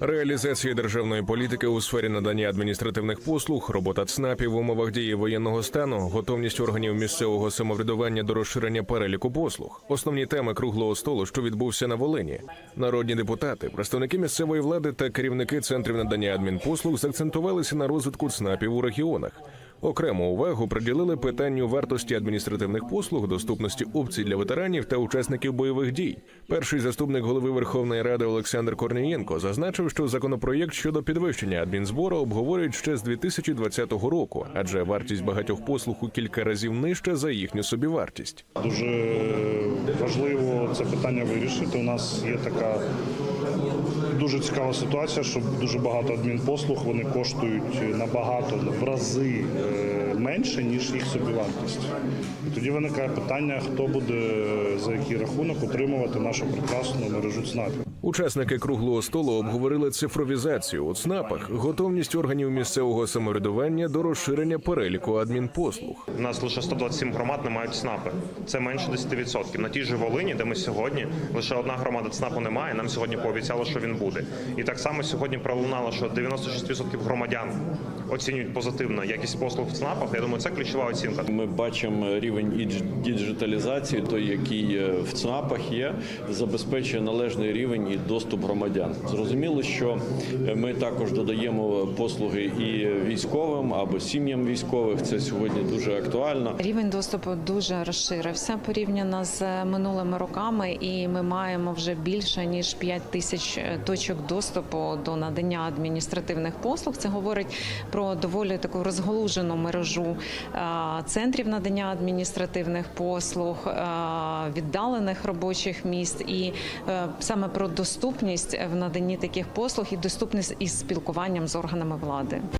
Реалізація державної політики у сфері надання адміністративних послуг, робота ЦНАПів в умовах дії воєнного стану, готовність органів місцевого самоврядування до розширення переліку послуг. Основні теми круглого столу, що відбувся на Волині. Народні депутати, представники місцевої влади та керівники центрів надання адмінпослуг заакцентувалися на розвитку ЦНАПів у регіонах. Окрему увагу приділили питанню вартості адміністративних послуг, доступності опцій для ветеранів та учасників бойових дій. Перший заступник голови Верховної Ради Олександр Корнієнко зазначив, що законопроєкт щодо підвищення адмінзбору обговорюють ще з 2020 року, адже вартість багатьох послуг у кілька разів нижча за їхню собівартість. Дуже важливо це питання вирішити. У нас є така дуже цікава ситуація, що дуже багато адмінпослуг вони коштують набагато в рази е, менше, ніж їх собівартість. І тоді виникає питання, хто буде за який рахунок утримувати нашу прекрасну мережу ЦНАПів. Учасники круглого столу обговорили цифровізацію у ЦНАПах, готовність органів місцевого самоврядування до розширення переліку адмінпослуг. У нас лише 127 громад не мають ЦНАПи. Це менше 10%. На тій же Волині, де ми сьогодні, лише одна громада ЦНАПу немає. Нам сьогодні пообіцяли, що він буде. І так само сьогодні пролунало, що 96% громадян оцінюють позитивно якість послуг в ЦНАПах. Я думаю, це ключова оцінка. Ми бачимо рівень ідж- діджиталізації, той, який е, в ЦНАПах є, забезпечує належний рівень і доступ громадян. Зрозуміло, що е, ми також додаємо послуги і військовим або сім'ям військових. Це сьогодні дуже актуально. Рівень доступу дуже розширився порівняно з минулими роками, і ми маємо вже більше ніж 5 тисяч точок доступу до надання адміністративних послуг. Це говорить про доволі таку розголужену мережу е, центрів надання адміністративних послуг, е, віддалених робочих міст, і е, саме про доступність в наданні таких послуг і доступність із спілкуванням з органами влади.